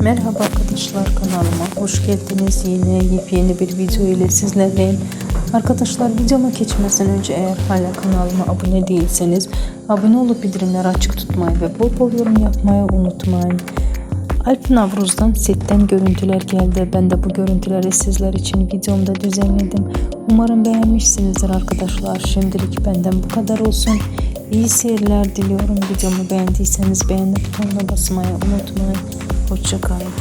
Merhaba arkadaşlar kanalıma hoş geldiniz. Yine yepyeni bir video ile sizlerleyim. Arkadaşlar videoma geçmeden önce eğer hala kanalıma abone değilseniz abone olup bildirimleri açık tutmayı ve bol bol yorum yapmayı unutmayın. Alp Navruz'dan setten görüntüler geldi. Ben de bu görüntüleri sizler için videomda düzenledim. Umarım beğenmişsinizdir arkadaşlar. Şimdilik benden bu kadar olsun. İyi seyirler diliyorum. Videomu beğendiyseniz beğeni butonuna basmayı unutmayın. Hoşçakalın.